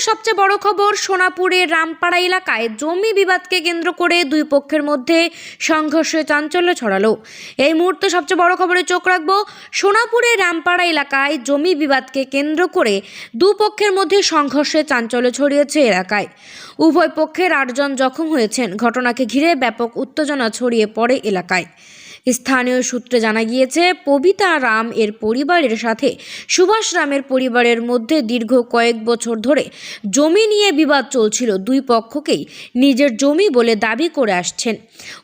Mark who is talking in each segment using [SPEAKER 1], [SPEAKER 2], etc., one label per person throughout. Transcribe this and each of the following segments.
[SPEAKER 1] সবচেয়ে বড় খবর সোনাপুরের রামপাড়া এলাকায় জমি বিবাদকে কেন্দ্র করে দুই পক্ষের মধ্যে সংঘর্ষে চাঞ্চল্য ছড়ালো। এই মুহূর্তে সবচেয়ে বড় খবরে চোখ রাখব সোনাপুরের রামপাড়া এলাকায় জমি বিবাদকে কেন্দ্র করে দুপক্ষের মধ্যে সংঘর্ষে চাঞ্চল্য ছড়িয়েছে এলাকায়। উভয় পক্ষের আটজন জখম হয়েছেন। ঘটনাকে ঘিরে ব্যাপক উত্তেজনা ছড়িয়ে পড়ে এলাকায়। স্থানীয় সূত্রে জানা গিয়েছে, পবিতা রাম এর পরিবারের সাথে সুভাষ রামের পরিবারের মধ্যে দীর্ঘ কয়েক বছর ধরে জমি নিয়ে বিবাদ চলছিল। দুই পক্ষকেই নিজের জমি বলে দাবি করে আসছেন।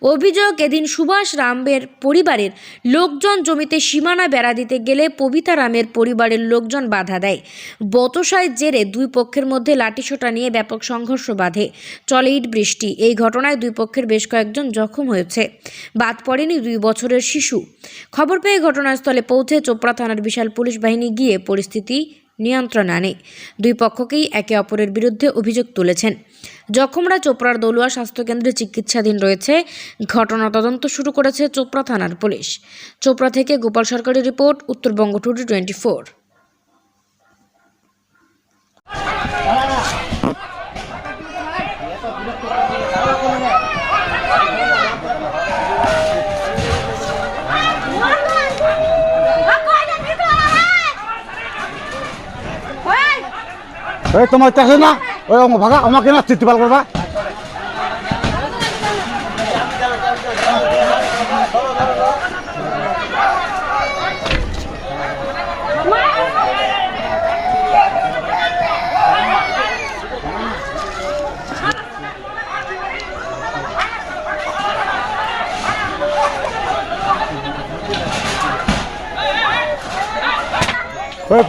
[SPEAKER 1] অভিযোগ, এদিন সুভাষ রামের পরিবারের লোকজন জমিতে সীমানা বেড়া দিতে গেলে পবিতা রামের পরিবারের লোকজন বাধা দেয়। বতসায় জেরে দুই পক্ষের মধ্যে লাঠিসোটা নিয়ে ব্যাপক সংঘর্ষ বাঁধে। চলে ইট বৃষ্টি। এই ঘটনায় দুই পক্ষের বেশ কয়েকজন জখম হয়েছে। বাদ পড়েনি দুই বছরের শিশু। খবর পেয়ে ঘটনাস্থলে পৌঁছে চোপড়া থানার বিশাল পুলিশ বাহিনী গিয়ে পরিস্থিতি নিয়ন্ত্রণ আনে। দুই পক্ষকেই একে অপরের বিরুদ্ধে অভিযোগ তুলেছেন। জখমরা চোপড়ার দলুয়া স্বাস্থ্যকেন্দ্রে চিকিৎসাধীন রয়েছে। ঘটনা তদন্ত শুরু করেছে চোপড়া থানার পুলিশ। চোপড়া থেকে গোপাল সরকারের report, Uttarbanga today twenty four.
[SPEAKER 2] এই তোমার চাষে না? ওই আমার ভাগা আমাকে না চিত্তিপাল করবা?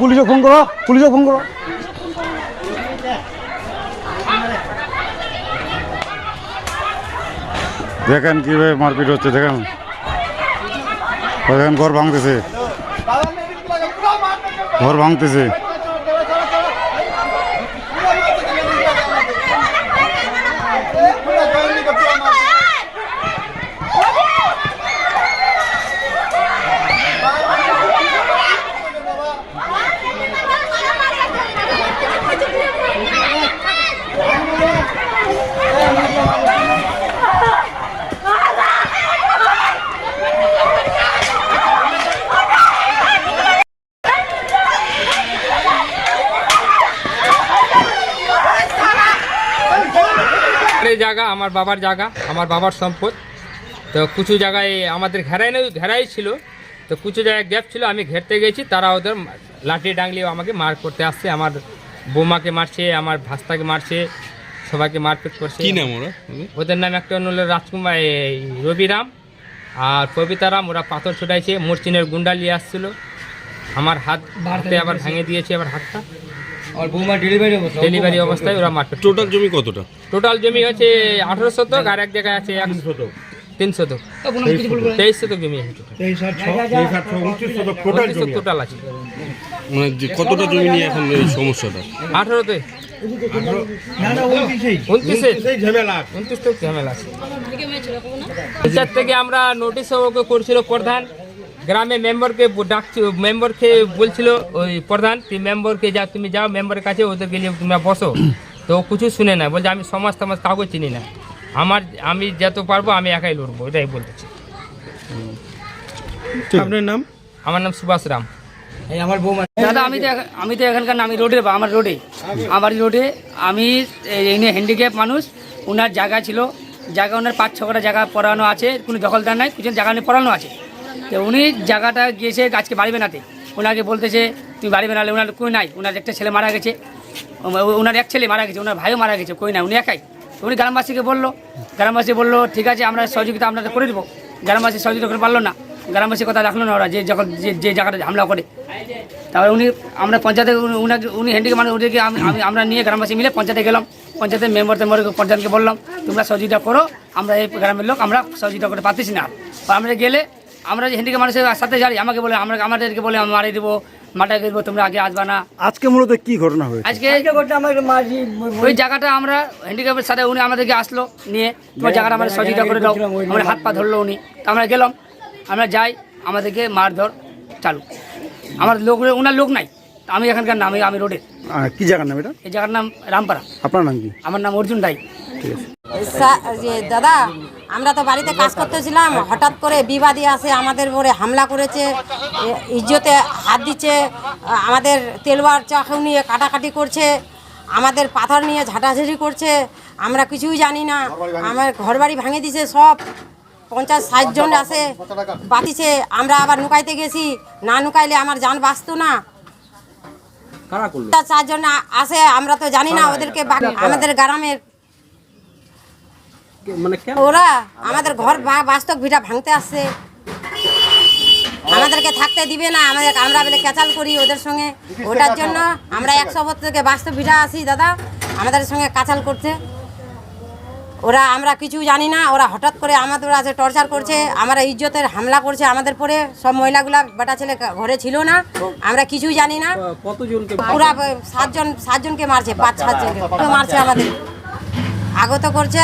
[SPEAKER 2] পুলিশে ফোন করো, পুলিশে ফোন করো।
[SPEAKER 3] দেখেন কীভাবে মারপিট হচ্ছে দেখেন। দেখেন ঘর ভাঙতেছে। ঘর ভাঙতেছে।
[SPEAKER 4] জায়গা আমার বাবার জায়গা আমার বাবার সম্পদ। তো কিছু জায়গায় আমাদের ঘেরাই নেই ঘেরাই ছিল। তো কিছু জায়গায় গ্যাপ ছিল আমি ঘেরতে গেছি। তারা ওদের লাঠি ডাংলি আমাকে মার করতে আসছে। আমার বৌমাকে মারছে আমার ভাস্তাকে মারছে সবাইকে মারপিট করছে।
[SPEAKER 5] কি নাম ওরা?
[SPEAKER 4] ওদের নাম একটা হলো রাজকুমার এই রবিরাম আর কবিতারাম ওরা পাথর ছুটাইছে মরচিনের গুন্ডা নিয়ে আসছিল। আমার হাত ভারতে আবার ভেঙে দিয়েছে আবার হাতটা।
[SPEAKER 6] আর বৌমা ডেলিভারি অবস্থা
[SPEAKER 4] ডেলিভারি অবস্থায় ওরা মারপিট
[SPEAKER 5] টোটাল জমি কতটা?
[SPEAKER 4] টোটাল জমি হচ্ছে আঠারো শতক আর এক জায়গায় আছে এক শতক তিন শতক। তেইশ শতক জমি আছে টোটাল আছে।
[SPEAKER 5] মানে কতটা জমি নিয়ে এখন এই সমস্যাটা?
[SPEAKER 4] আঠারোতে। থেকে আমরা নোটিশ ওকে করছিল প্রধান। গ্রামে মেম্বারকে ডাকছিল মেম্বারকে বলছিল ওই প্রধান তুই মেম্বারকে যা তুমি যাও মেম্বারের কাছে ওদেরকে নিয়ে তোমরা বসো। তো ও কিছু শুনে না বলছে আমি সমাজ সমাজ কাউকে চিনি না। আমার আমি যত পারব আমি একাই লড়বো। এটাই বলতেছি।
[SPEAKER 5] আপনার নাম?
[SPEAKER 4] আমার নাম সুভাষ রাম।
[SPEAKER 6] আমার বৌমা।
[SPEAKER 7] দাদা আমি তো আমি তো এখানকার আমি রোডে বা আমার রোডে। আমার রোডে আমি এনে হ্যান্ডিক্যাপ মানুষ ওনার জায়গা ছিল। জায়গা ওনার পাঁচ ছটা জায়গা পড়ানো আছে কোনো দখলদার নাই কিছু জায়গা নিয়ে পড়ানো আছে। তো উনি জায়গাটা গিয়েছে গাছকে বাড়ি বানাতে। ওনাকে বলতেছে তুমি বাড়ি বানালে, ওনার কই নাই? ওনার একটা ছেলে মারা গেছে। ওনার এক ছেলে মারা গেছে, ওনার ভাইও মারা গেছে, কই নাই? উনি একাই? উনি গ্রামবাসীকে বলল, গ্রামবাসী বলল, ঠিক আছে, আমরা সহযোগিতা আপনাদের করে দেবো। গ্রামবাসী সহযোগিতা করে পারল না। গ্রামবাসীর কথা রাখল না ওরা, যে যখন যে যে জায়গাটা হামলা করে। তারপরে উনি, আমরা পঞ্চায়েতে উনি- উনাকে, উনি হ্যান্ডিকে মানে ওদেরকে আমি, আমি- আমরা নিয়ে গ্রামবাসী মিলে পঞ্চায়েতে গেলাম। পঞ্চায়েতের মেম্বার টেম্বার পঞ্চায়েতকে বললাম, তোমরা সহযোগিতা করো, আমরা এই গ্রামের লোক, আমরা সহযোগিতা করতে পারতেছি না। আমরা গেলে আমরা যে হ্যান্ডিকে মানুষের সাথে যাই আমাকে বলে আমরা আমাদেরকে বলে আমি মারিয়ে দেবো মাটা দেবো তোমরা আগে আসবা না।
[SPEAKER 2] আজকে মূলত কি ঘটনা হয়েছে?
[SPEAKER 7] আজকে ওই জায়গাটা আমরা হ্যান্ডিক্যাপের সাথে উনি আমাদেরকে আসলো নিয়ে তোমার জায়গাটা আমাদের সহযোগিতা করে দাও। আমরা হাত পা ধরলো উনি। তা আমরা গেলাম আমরা যাই আমাদেরকে মারধর চালু। আমার লোক ওনার লোক নাই আমি এখানকার নাম আমি রোডে।
[SPEAKER 2] কি জায়গার নাম এটা?
[SPEAKER 7] এই জায়গার নাম রামপাড়া।
[SPEAKER 2] আপনার নাম কি?
[SPEAKER 7] আমার নাম অর্জুন রাই
[SPEAKER 2] ঠিক আছে।
[SPEAKER 8] দাদা আমরা তো বাড়িতে কাজ করতেছিলাম হঠাৎ করে বিবাদী আসে আমাদের উপরে হামলা করেছে ইজ্জতে হাত দিচ্ছে আমাদের তেলবার চাকু নিয়ে কাটাকাটি করছে আমাদের পাথর নিয়ে ঝাঁটাঝাঁটি করছে আমরা কিছুই জানি না আমার ঘরবাড়ি ভাঙে দিছে সব পঞ্চাশ ষাট জন আসে বাতিছে আমরা আবার নুকাইতে গেছি না নুকাইলে আমার যান বাঁচতো না। চারজন আসে আমরা তো জানি না ওদেরকে আমাদের গ্রামের
[SPEAKER 5] মানে
[SPEAKER 8] ওরা আমাদের ঘর বাস্তব ভিটা ভাঙতে আসছে। আমাদেরকে থাকতে দিবে না আমাদের আমরা বলে ক্যাচাল করি ওদের সঙ্গে। ওটার জন্য আমরা একশো বছর থেকে বাস্তব ভিটা আসি দাদা আমাদের সঙ্গে কাচাল করতে। ওরা আমরা কিছু জানি না ওরা হঠাৎ করে আমাদের আছে টর্চার করছে আমরা ইজ্জতের হামলা করছে আমাদের পরে। সব মহিলাগুলা বেটা ছেলে ঘরে ছিল না আমরা কিছুই জানি না।
[SPEAKER 5] কতজনকে
[SPEAKER 8] পুরা সাতজন সাতজনকে মারছে পাঁচ সাতজনকে। মারছে আমাদের। আগত করছে,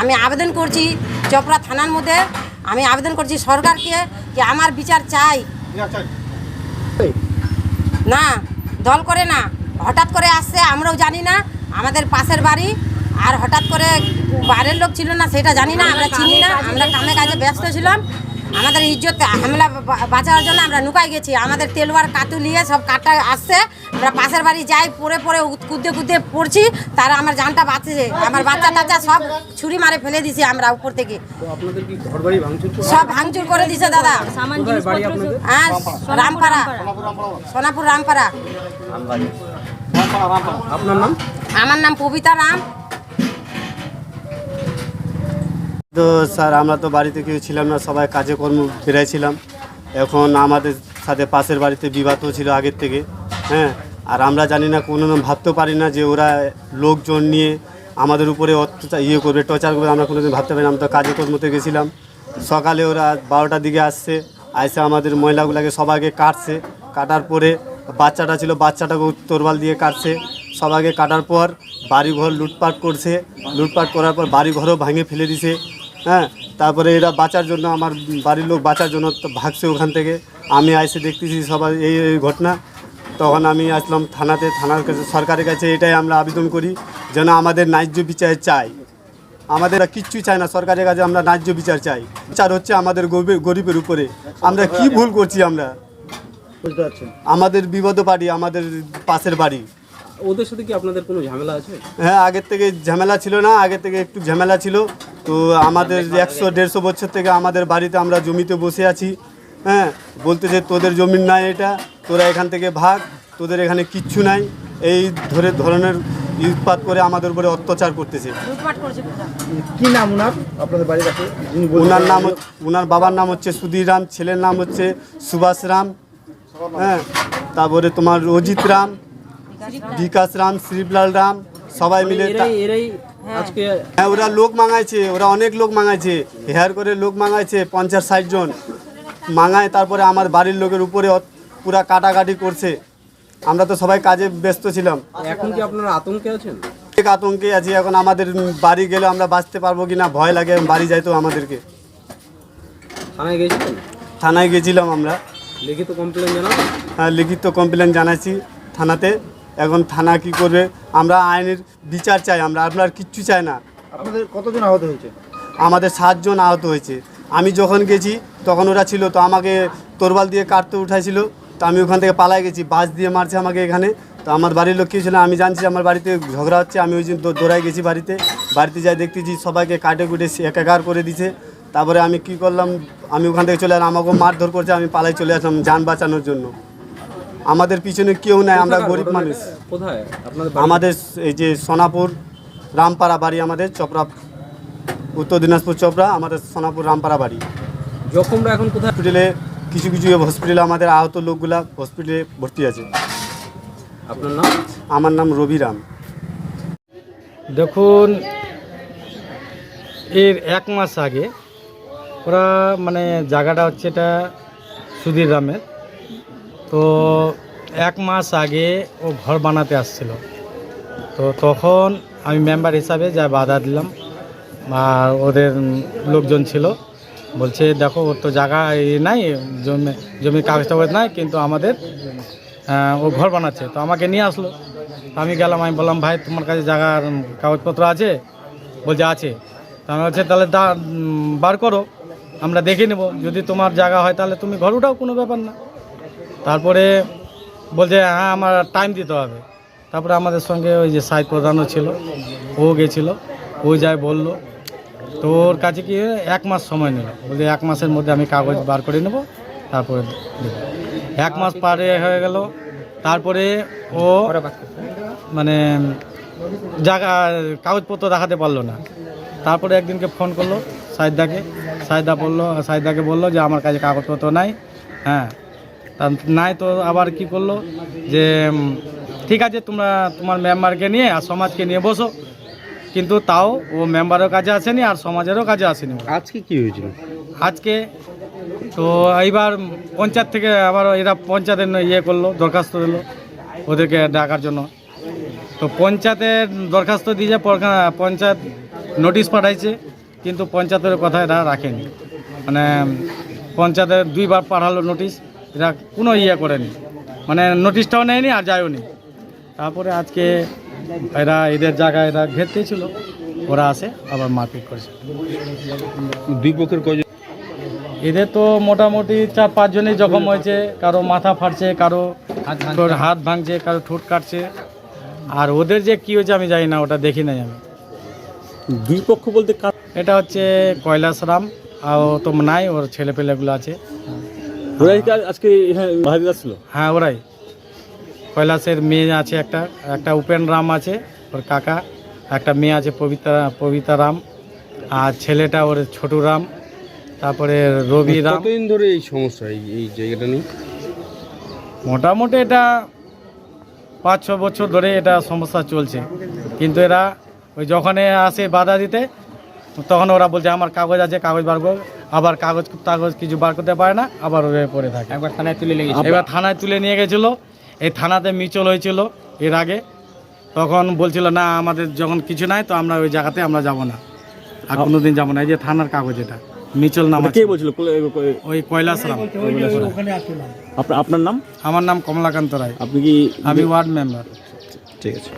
[SPEAKER 8] আমি আবেদন করছি চপড়া থানার মধ্যে, আমি আবেদন করছি সরকারকে যে আমার বিচার চাই। না, দল করে না। হঠাৎ করে আসছে, আমরাও জানি না, আমাদের পাশের বাড়ি, আর হঠাৎ করে বাইরের লোক ছিল না, সেটা জানি না, আমরা চিনি না, আমরা কামে কাজে ব্যস্ত ছিলাম। আমাদের ইজ্জত, হামলা বাঁচানোর জন্য আমরা নুকাই গেছি। আমাদের তেলওয়ার, কাতুলিয়ে সব কাটা আসছে আমরা পাশের বাড়ি যাই পড়ে পড়ে উদ- কুদতে কুদতে পড়ছি তারা আমার জানটা বাঁচছে আমার বাচ্চা টাচ্চা সব ছুরি মারে ফেলে দিছি আমরা উপর থেকে। সব ভাঙচুর করে দিছে দাদা। হ্যাঁ রামপাড়া। সোনাপুর রামপাড়া।
[SPEAKER 5] আপনার নাম?
[SPEAKER 8] আমার নাম পবিতা রাম।
[SPEAKER 9] তো স্যার আমরা তো বাড়িতে কেউ ছিলাম না সবাই কাজে কর্ম বেরাইছিলাম এখন আমাদের সাথে পাশের বাড়িতে বিবাদও ছিল আগের থেকে। হ্যাঁ আর আমরা জানি না, কোনো ভাবতেও পারি না যে ওরা লোকজন নিয়ে আমাদের উপরে অত্যাচার ইয়ে করবে, টর্চার করবে, আমরা কোনোদিন ভাবতে পারি না। আমরা তো কাজে কর্মতে গেছিলাম। সকালে ওরা বারোটার দিকে আসছে, আইসে আমাদের মহিলাগুলোকে সবাইকে কাটছে। কাটার পরে বাচ্চাটা ছিল, বাচ্চাটাকে তোরবাল দিয়ে কাটছে। সবাইকে কাটার পর বাড়িঘর লুটপাট করছে। লুটপাট করার পর বাড়িঘরও ভাঙে ফেলে দিছে। হ্যাঁ তারপরে এরা বাঁচার জন্য, আমার বাড়ির লোক বাঁচার জন্য ভাগছে ওখান থেকে। আমি আইসে দেখতেছি সবাই এই ঘটনা। তখন আমি আসলাম থানাতে থানার কাছে সরকারের কাছে এটাই আমরা আবেদন করি যেন আমাদের ন্যায্য বিচার চাই। আমাদের কিচ্ছু চাই না সরকারের কাছে আমরা ন্যায্য বিচার চাই। বিচার হচ্ছে আমাদের গরিবের গরিবের উপরে। আমরা কি ভুল করছি আমরা? আমাদের বিপদ বাড়ি আমাদের পাশের বাড়ি।
[SPEAKER 5] ওদের সাথে কি আপনাদের কোনো ঝামেলা আছে?
[SPEAKER 9] হ্যাঁ আগের থেকে ঝামেলা ছিল না আগের থেকে একটু ঝামেলা ছিল। তো আমাদের একশো দেড়শো বছর থেকে আমাদের বাড়িতে আমরা জমিতে বসে আছি। হ্যাঁ বলতেছে তোদের জমির নাই এটা তোরা এখান থেকে ভাগ তোদের এখানে কিচ্ছু নাই। এই ধরে ধরনের উৎপাত করে আমাদের উপরে অত্যাচার করতেছে।
[SPEAKER 2] কি নাম ওনার? আপনাদের বাড়ির কাছে?
[SPEAKER 9] ওনার নাম হচ্ছে- ওনার বাবার নাম হচ্ছে সুধীর রাম ছেলের নাম হচ্ছে সুভাষ রাম। হ্যাঁ তারপরে তোমার অজিত রাম বিকাশ রাম শ্রীপলাল রাম সবাই মিলে
[SPEAKER 5] এরাই এরাই আজকে
[SPEAKER 9] হ্যাঁ ওরা লোক মাঙাইছে ওরা অনেক লোক মাঙাইছে হেয়ার করে লোক মাঙাইছে পঞ্চাশ ষাট জন। মাঙায় তারপরে আমার বাড়ির লোকের উপরে অত- পুরা কাটাকাটি করছে। আমরা তো সবাই কাজে ব্যস্ত ছিলাম।
[SPEAKER 5] এখন কি আপনারা আতঙ্কে আছেন?
[SPEAKER 9] আতঙ্কে আছি এখন আমাদের বাড়ি গেলে আমরা বাঁচতে পারব কি না ভয় লাগে বাড়ি যাইতো আমাদেরকে।
[SPEAKER 5] থানায় গেছিলেন?
[SPEAKER 9] থানায় গেছিলাম আমরা।
[SPEAKER 5] লিখিত কমপ্লেন জানান?
[SPEAKER 9] হ্যাঁ, লিখিত কমপ্লেন জানাচ্ছি থানাতে। এখন থানা কি করবে? আমরা আইনের বিচার চাই আমরা আপনার কিচ্ছু চাই না।
[SPEAKER 2] আপনাদের কতজন আহত হয়েছে?
[SPEAKER 9] আমাদের সাতজন আহত হয়েছে। আমি যখন গেছি তখন ওরা ছিল তো আমাকে তোরবাল দিয়ে কাটতে উঠাইছিল। তো আমি ওখান থেকে পালাই গেছি বাস দিয়ে মারছে আমাকে এখানে। তো আমার বাড়ির লোক কি ছিল আমি জানছি আমার বাড়িতে ঝগড়া হচ্ছে আমি ওই দৌড়াই গেছি বাড়িতে। বাড়িতে যাই দেখতেছি সবাইকে কাটে কুটে একাকার করে দিছে। তারপরে আমি কি করলাম আমি ওখান থেকে চলে আসলাম আমাকেও মারধর করছে আমি পালাই চলে আসলাম যান বাঁচানোর জন্য। আমাদের পিছনে কেউ নাই আমরা গরিব মানুষ।
[SPEAKER 5] কোথায়?
[SPEAKER 9] আমাদের এই যে সোনাপুর রামপাড়া বাড়ি আমাদের চপড়া উত্তর দিনাজপুর চপড়া আমাদের সোনাপুর রামপাড়া বাড়ি।
[SPEAKER 5] জখমরা এখন কোথায়?
[SPEAKER 9] হসপিটালে কিছু কিছু হসপিটালে আমাদের আহত লোকগুলা হসপিটালে ভর্তি আছে।
[SPEAKER 5] আপনার নাম?
[SPEAKER 9] আমার নাম রবিরাম
[SPEAKER 10] দেখুন এর এক মাস আগে ওরা মানে জায়গাটা হচ্ছে এটা সুধীর রামের। তো এক মাস আগে ও ঘর বানাতে আসছিল। তো তখন আমি মেম্বার হিসাবে যা বাধা দিলাম আর ওদের লোকজন ছিল। বলছে, দেখো, ওর তো জায়গা এই নাই, জমি, জমির কাগজ টাগজ নাই, কিন্তু আমাদের ও ঘর বানাচ্ছে। তো আমাকে নিয়ে আসলো। আমি গেলাম, আমি বললাম, ভাই, তোমার কাছে জায়গার কাগজপত্র আছে? বলছে, আছে। তো আমি বলছি, তাহলে দা বার করো, আমরা দেখে নেব। যদি তোমার জায়গা হয়, তাহলে তুমি ঘর উঠাও, কোনো ব্যাপার না। তারপরে বলছে হ্যাঁ আমার টাইম দিতে হবে। তারপরে আমাদের সঙ্গে ওই যে সাহিত্য প্রধানও ছিল, ও গেছিল। ও যায় বলল তো ওর কাছে কি এক মাস সময় নিল? বলছে এক মাসের মধ্যে আমি কাগজ বার করে নেব তারপরে দেবো। এক মাস পারে হয়ে গেল। তারপরে ও মানে জায়গা কাগজপত্র দেখাতে পারল না। তারপরে একদিনকে ফোন করল সাইদাকে সাইদা বলল সাইদাকে বলল যে আমার কাছে কাগজপত্র নাই। হ্যাঁ তা নাই তো আবার কি করল? যে ঠিক আছে তোমরা তোমার মেম্বারকে নিয়ে আর সমাজকে নিয়ে বসো। কিন্তু তাও ও মেম্বারের কাজে আসেনি আর সমাজেরও কাজে আসেনি।
[SPEAKER 5] আজকে কি হয়েছিল?
[SPEAKER 10] আজকে তো এইবার পঞ্চায়েত থেকে আবার এরা পঞ্চায়েতের ইয়ে করল দরখাস্ত দিলো ওদেরকে ডাকার জন্য। তো পঞ্চায়েতের দরখাস্ত দিয়ে পঞ্চায়েত নোটিশ পাঠাইছে কিন্তু পঞ্চায়েতের কথা এরা রাখেনি। মানে পঞ্চায়েতের দুইবার পাঠালো নোটিশ এরা কোনো ইয়ে করেনি। মানে নোটিশটাও নেয়নি আর যায়ও নি। তারপরে আজকে এরা এদের জায়গায় এরা ঘেরতেছিল ওরা আসে আবার মারপিট করেছে।
[SPEAKER 5] দুই পক্ষের কয়জন?
[SPEAKER 10] এদের তো মোটামুটি চার পাঁচজনই জখম হয়েছে কারও মাথা ফাটছে কারও হাত ভাঙছে কারও ঠোঁট কাটছে। আর ওদের যে কি হয়েছে আমি জানি না ওটা দেখি নাই আমি।
[SPEAKER 5] দুই পক্ষ বলতে
[SPEAKER 10] এটা হচ্ছে কৈলাস রাম আর ও তো নাই ওর ছেলে পেলেগুলো আছে।
[SPEAKER 5] ওরাই আজকে
[SPEAKER 10] হ্যাঁ ওরাই। কৈলাসের মেয়ে আছে একটা একটা উপেন রাম আছে ওর কাকা একটা মেয়ে আছে পবিতা পবিতা রাম আর ছেলেটা ওর ছোটু রাম তারপরে রবি রাম।
[SPEAKER 5] কতদিন ধরে এই সমস্যা এই জায়গাটা নিয়ে?
[SPEAKER 10] মোটামুটি এটা পাঁচ ছ বছর ধরে এটা সমস্যা চলছে। কিন্তু এরা ওই যখন আসে বাধা দিতে তখন ওরা বলছে আমার কাগজ আছে কাগজ বার করো। আবার কাগজ কাগজ কিছু বার করতে পারে না আবার ওরা পড়ে থাকে।
[SPEAKER 4] একবার থানায় তুলে লেগেছে
[SPEAKER 10] এবার থানায় তুলে নিয়ে গেছিল এই থানাতে মিচল হয়েছিল এর আগে। তখন বলছিল না আমাদের যখন কিছু নাই তো আমরা ওই জায়গাতে আমরা যাব না। আর কোনোদিন যাব না। এই যে থানার কাগজ এটা। মিচল নাম
[SPEAKER 5] কে বলছিল?
[SPEAKER 10] ওই কৈলাসরাম
[SPEAKER 5] আপনার আপনার নাম?
[SPEAKER 10] আমার নাম কমলাকান্ত রায়।
[SPEAKER 5] আপনি কি
[SPEAKER 10] আমি ওয়ার্ড মেম্বার।
[SPEAKER 5] ঠিক আছে।